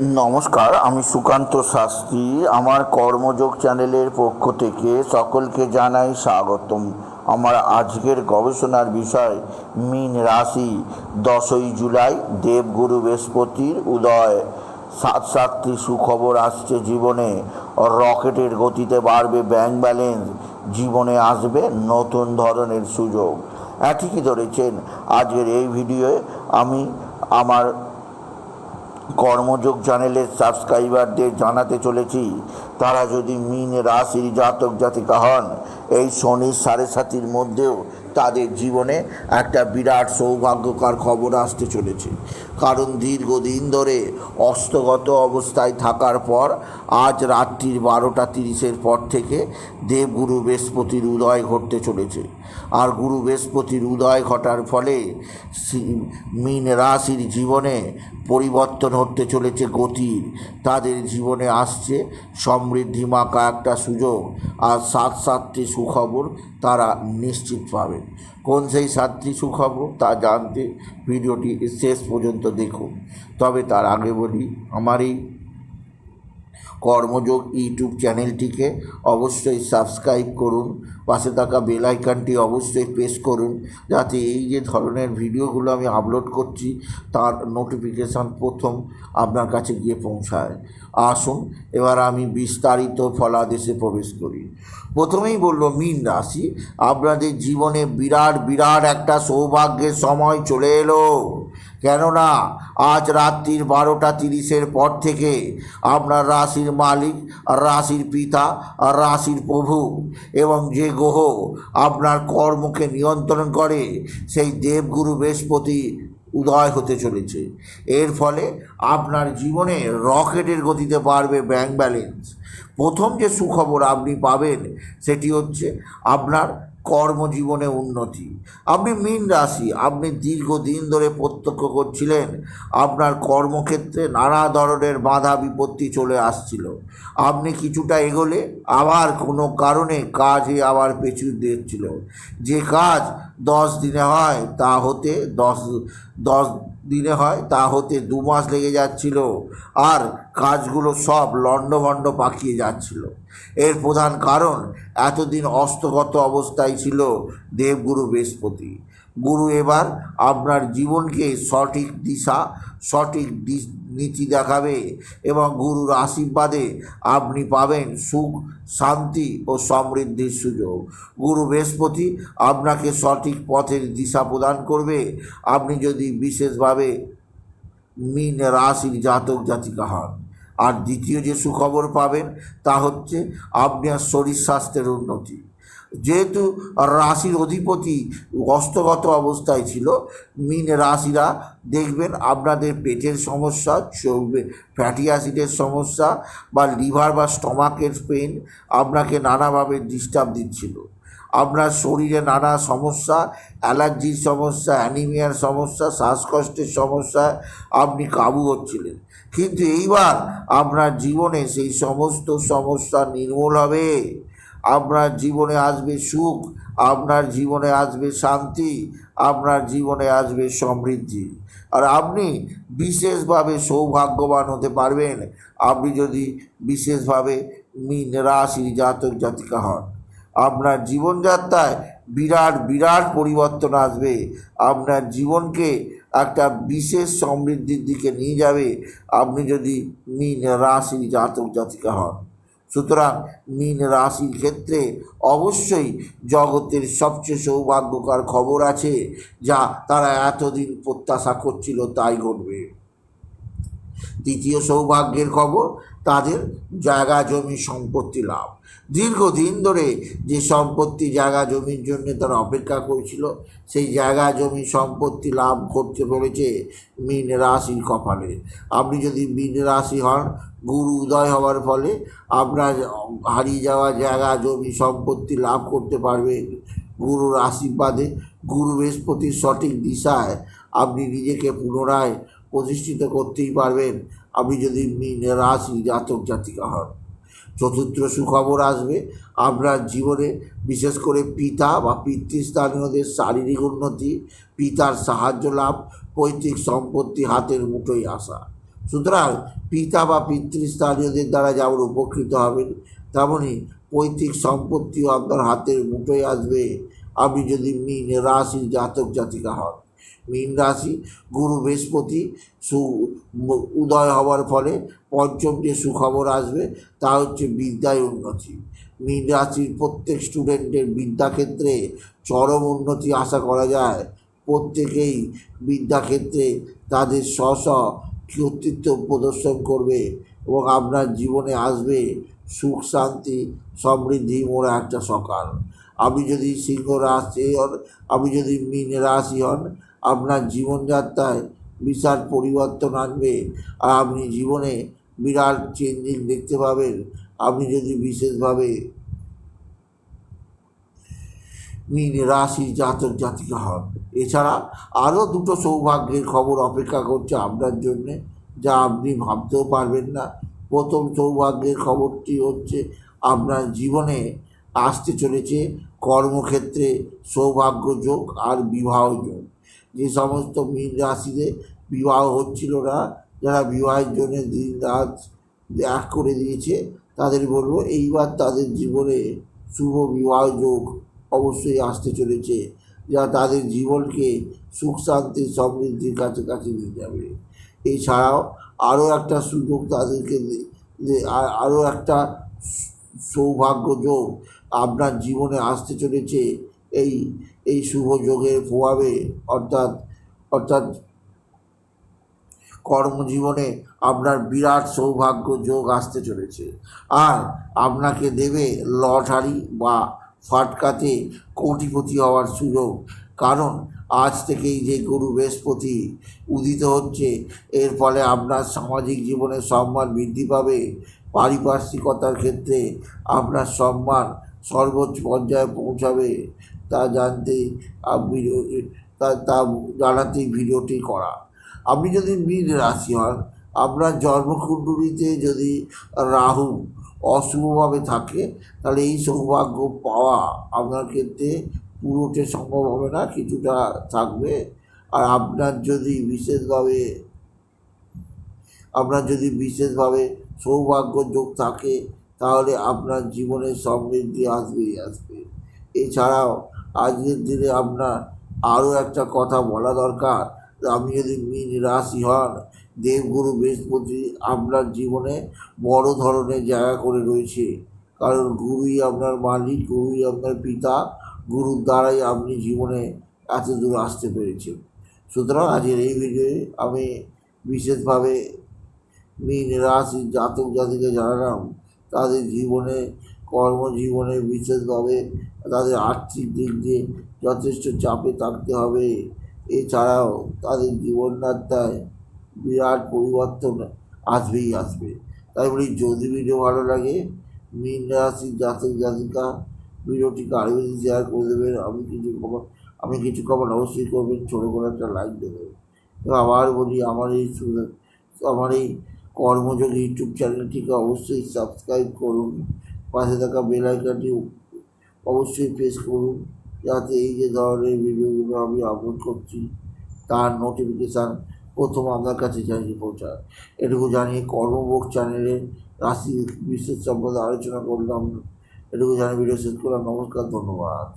নমস্কার, আমি সুকান্ত শাস্ত্রী। আমার কর্মযোগ চ্যানেলের পক্ষ থেকে সকলকে জানাই স্বাগতম। আমার আজকের গবেষণার বিষয়, মীন রাশি, দশই জুলাই, দেবগুরু বৃহস্পতির উদয়। সাত সাতটি সুখবর আসছে জীবনে। রকেটের গতিতে বাড়বে ব্যাংক ব্যালেন্স জীবনে আসবে নতুন ধরনের সুযোগ। ঠিকই ধরেছেন। আজকের এই ভিডিওয়ে আমি আমার কর্মযোগ চ্যানেলের সাবস্ক্রাইবারদের জানাতে চলেছি। তারা যদি মিন রাশির জাতক জাতিকা হন, এই শনির সাড়ে সাতির মধ্যেও তাদের জীবনে একটা বিরাট সৌভাগ্যকর খবর আসতে চলেছে। কারণ দীর্ঘদিন ধরে অস্তগত অবস্থায় থাকার পর আজ রাত্রির বারোটা তিরিশের পর থেকে দেবগুরু বৃহস্পতির উদয় ঘটতে চলেছে। আর গুরু বৃহস্পতির উদয় ঘটার ফলে মীন রাশির জীবনে পরিবর্তন হতে চলেছে গতির। তাদের জীবনে আসছে সমৃদ্ধি মাকা একটা সুযোগ আর সাত সাতটি সুখবর তারা নিশ্চিত পাবেন কোন সেই সাতটি সুখবর তা জানতে ভিডিওটি শেষ পর্যন্ত দেখুন। তবে তার আগে বলি, আমার এই কর্মযোগ ইউটিউব চ্যানেলটিকে অবশ্যই সাবস্ক্রাইব করুন, পাশে থাকা বেল আইকনটি অবশ্যই প্রেস করুন, যাতে এই যে ধরনের ভিডিওগুলো আমি আপলোড করছি, তার নোটিফিকেশান প্রথম আপনার কাছে গিয়ে পৌঁছায়। আসুন, এবার আমি বিস্তারিত ফলাদেশে প্রবেশ করি। প্রথমেই বলল, মীন রাশি, আপনাদের জীবনে বিরাট বিরাট একটা সৌভাগ্যের সময় চলে এলো। কেননা আজ রাত্রির বারোটা তিরিশের পর থেকে আপনার রাশির মালিক, রাশির পিতা, রাশির প্রভু এবং যে গ্রহ আপনার কর্মকে নিয়ন্ত্রণ করে, সেই দেবগুরু বৃহস্পতি উদয় হতে চলেছে। এর ফলে আপনার জীবনে রকেটের গতিতে বাড়বে ব্যাংক ব্যালেন্স প্রথম যে সুখবর আপনি পাবেন, সেটি হচ্ছে আপনার কর্মজীবনে উন্নতি। আপনি মীন রাশি, আপনি দীর্ঘদিন ধরে প্রত্যক্ষ করছিলেন, আপনার কর্মক্ষেত্রে নানা ধরনের বাধা বিপত্তি চলে আসছিল। আপনি কিছুটা এগোলে আবার কোনো কারণে কাজে আবার পেছু দিচ্ছিল যে কাজ দশ দিনে হয়, তা হতে দশ দশ দিনে হয়, তা হতে দু মাস লেগে যাচ্ছিল আর কাজগুলো সব লণ্ডভণ্ড পাকিয়ে যাচ্ছিল। এর প্রধান কারণ, এতদিন অস্তগত অবস্থায় ছিল দেবগুরু বৃহস্পতি। গুরু এবার আপনার জীবনকে সঠিক দিশা সঠিক নীতি দেখাবে এবং গুরুর আশীর্বাদে আপনি পাবেন সুখ, শান্তি ও সমৃদ্ধির সুযোগ। গুরু বৃহস্পতি আপনাকে সঠিক পথের দিশা প্রদান করবে। আপনি যদি বিশেষভাবে মীন রাশির জাতক জাতিকা হন। আর দ্বিতীয় যে সুখবর পাবেন তা হচ্ছে আপনার শরীর স্বাস্থ্যের উন্নতি। যেহেতু রাশির অধিপতি অস্তগত অবস্থায় ছিল, মিন রাশিরা দেখবেন আপনাদের পেটের সমস্যা চলবে ফ্যাটি অ্যাসিডের সমস্যা বা লিভার বা স্টমাকের পেন আপনাকে নানাভাবে ডিস্টার্ব দিচ্ছিল। আপনার শরীরে নানা সমস্যা, অ্যালার্জির সমস্যা, অ্যানিমিয়ার সমস্যা, শ্বাসকষ্টের সমস্যা, আপনি কাবু হচ্ছিলেন। কিন্তু এইবার আপনার জীবনে সেই সমস্ত সমস্যা নির্মূল হবে। আপনার জীবনে আসবে সুখ, আপনার জীবনে আসবে শান্তি, আপনার জীবনে আসবে সমৃদ্ধি। আর আপনি বিশেষভাবে সৌভাগ্যবান হতে পারবেন। আপনি যদি বিশেষভাবে মিন রাশির জাতক জাতিকা হন, আপনার জীবনযাত্রায় বিরাট বিরাট পরিবর্তন আসবে। আপনার জীবনকে একটা বিশেষ সমৃদ্ধির দিকে নিয়ে যাবে। আপনি যদি মিন রাশির জাতক জাতিকা হন সুতরাং মীন রাশির ক্ষেত্রে অবশ্যই জগতের সবচেয়ে সৌভাগ্যকার খবর আছে, যা তারা এতদিন প্রত্যাশা করছিল তাই ঘটবে। দ্বিতীয় সৌভাগ্যের খবর, তাদের জায়গা জমি সম্পত্তি লাভ। দীর্ঘদিন ধরে যে সম্পত্তি জায়গা জমির জন্য তারা অপেক্ষা করেছিল, সেই জায়গা জমি সম্পত্তি লাভ করতে পেরেছে মীন রাশির কপালে। আপনি যদি মীন রাশি হন, গুরু উদয় হওয়ার ফলে আপনার হারিয়ে যাওয়া জায়গা জমি সম্পত্তি লাভ করতে পারবে গুরুর আশীর্বাদে। গুরু বৃহস্পতির সঠিক দিশায় আপনি নিজেকে পুনরায় প্রতিষ্ঠিত করতেই পারবেন। আপনি যদি মীন রাশি জাতক জাতিকা হন। চতুর্থ সুখবর আসবে। আপনার জীবনে বিশেষ করে পিতা বা পিতৃস্থানীয়দের শারীরিক উন্নতি, পিতার সাহায্য লাভ, পৈতৃক সম্পত্তি হাতের মুঠোয় আসা। সুতরাং পিতা বা পিতৃস্থানীয়দের দ্বারা যেমন উপকৃত হবেন তেমনই পৈতৃক সম্পত্তিও আপনার হাতের মুঠোয় আসবে। আপনি যদি মীন রাশির জাতক, জাতিকা হন মীন রাশি, গুরু বৃহস্পতি, সু উদয় হওয়ার ফলে পঞ্চম যে সুখবর আসবে তা হচ্ছে বিদ্যায় উন্নতি। মীন রাশির প্রত্যেক স্টুডেন্টের বিদ্যাক্ষেত্রে চরম উন্নতি আশা করা যায়। প্রত্যেকেই বিদ্যাক্ষেত্রে তাদের স্ব স্ব কর্তৃত্ব প্রদর্শন করবে এবং আপনার জীবনে আসবে সুখ, শান্তি, সমৃদ্ধি মোড়া একটা সকাল। আপনি যদি সিংহ রাশি হন, আপনি যদি মীন রাশি হন আপনার জীবনযাত্রায় বিশাল পরিবর্তন আনবে। আর আপনি জীবনে বিরাট চেঞ্জিং দেখতে পাবেন। আপনি যদি বিশেষভাবে মীন রাশি জাতক জাতিকা হন। এছাড়া আরও দুটো সৌভাগ্যের খবর অপেক্ষা করছে আপনার জন্যে, যা আপনি ভাবতেও পারবেন না। প্রথম সৌভাগ্যের খবরটি হচ্ছে, আপনার জীবনে আসতে চলেছে কর্মক্ষেত্রে সৌভাগ্য যোগ আর বিবাহ যোগ। যে সমস্ত মীন রাশিতে বিবাহ হচ্ছিল না, যারা বিবাহের জন্য দিন রাত এক করে দিয়েছে, তাদের বলব এইবার তাদের জীবনে শুভ বিবাহ যোগ অবশ্যই আসতে চলেছে। যা তাদের জীবনকে সুখ শান্তি সমৃদ্ধির কাছাকাছি নিয়ে যাবে। এছাড়াও আরও একটা সুযোগ তাদেরকে আরও একটা সৌভাগ্য যোগ আপনার জীবনে আসতে চলেছে। এই এই শুভ যোগের প্রভাবে অর্থাৎ অর্থাৎ কর্মজীবনে আপনার বিরাট সৌভাগ্য যোগ আসতে চলেছে। আর আপনাকে দেবে লটারি বা ফাটকাতে কোটিপতি হওয়ার সুযোগ। কারণ আজ থেকেই যে গুরু বৃহস্পতি উদিত হচ্ছে, এর ফলে আপনার সামাজিক জীবনে সম্মান বৃদ্ধি পাবে। পারিপার্শ্বিকতার ক্ষেত্রে আপনার সম্মান সর্বোচ্চ পর্যায়ে পৌঁছাবে। তা জানতে আপনি তা তা জানাতেই ভিডিওটি করা। আপনি যদি মীন রাশি হন, আপনার জন্মকুণ্ডলিতে যদি রাহু অশুভভাবে থাকে, তাহলে এই সৌভাগ্য পাওয়া আপনার ক্ষেত্রে পুরোটে সম্ভব হবে না, কিছুটা থাকবে। আর আপনার যদি বিশেষভাবে, আপনার যদি বিশেষভাবে সৌভাগ্য যোগ থাকে, তাহলে আপনার জীবনে সমৃদ্ধি আসবেই, আসবে। এছাড়াও আজকের দিনে আপনার আরও একটা কথা বলা দরকার। আপনি যদি মীন রাশি হন, দেবগুরু, বৃহস্পতি আপনার জীবনে বড় ধরনের জায়গা করে রয়েছে। কারণ গুরুই আপনার মালিক, গুরুই আপনার পিতা, গুরুর দ্বারাই আপনি জীবনে এত দূর আসতে পেরেছেন। সুতরাং আজকের এই ভিডিওয়ে আমি বিশেষভাবে মীন রাশি জাতক জাতিকে জানালাম, তাদের জীবনে কর্মজীবনে বিশেষভাবে তাদের আর্থিক দিক দিয়ে যথেষ্ট চাপে থাকতে হবে। এছাড়াও তাদের জীবনযাত্রায় বিরাট পরিবর্তন আসবেই আসবে। তাই বলি, যদি ভিডিও ভালো লাগে, মীন রাশি জাতক জাতিকা ভিডিওটিকে আরও বেশি শেয়ার করে দেবেন। আমি কিছু খবর, আমি কিছু খবর অবশ্যই করবেন। ছোটো করে একটা লাইক দেবেন। আবার বলি, আমার এই আমার এই কর্মযোগ ইউটিউব চ্যানেলটিকে অবশ্যই সাবস্ক্রাইব করুন। পাশে থাকা বেল আইকনটি অবশ্যই প্রেস করুন। যাতে এই যে ধরনের ভিডিওগুলো আমি আপলোড করছি, তার নোটিফিকেশান প্রথম আপনার কাছে জানিয়ে পৌঁছায়। এটুকু জানিয়ে কর্মভোগ চ্যানেলে রাশি বিশেষ সম্পদে আলোচনা করলাম। এটুকু জানিয়ে ভিডিও শেষ করলাম। নমস্কার, ধন্যবাদ।